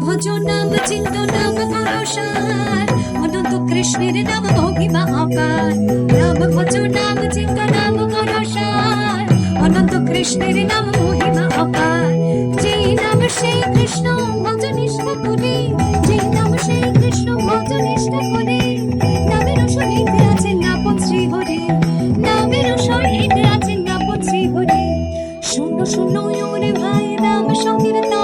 অপার অনন্ত কৃষ্ণের নাম মহিমা অপার নাম ভজ নাম, চিন্ত নাম করসার অনন্ত কৃষ্ণের নাম মহিমা অপার যেই নাম সেই কৃষ্ণ ভজ করে যেই নাম সেই কৃষ্ণ ভজ করে নামের সহিত আছেন নাপন শ্রী হরি নামের সহিত শ্রী হরি শূন্য শূন্য ভাই নাম সংকীর্তন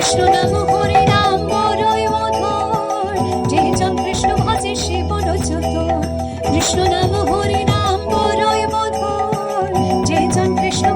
কৃষ্ণ নাম, হরে নাম, বড়ই মধুর যে জন কৃষ্ণ ভজে সে বড় চত কৃষ্ণ নাম, হরে নাম, বড়ই মধুর যে কৃষ্ণ।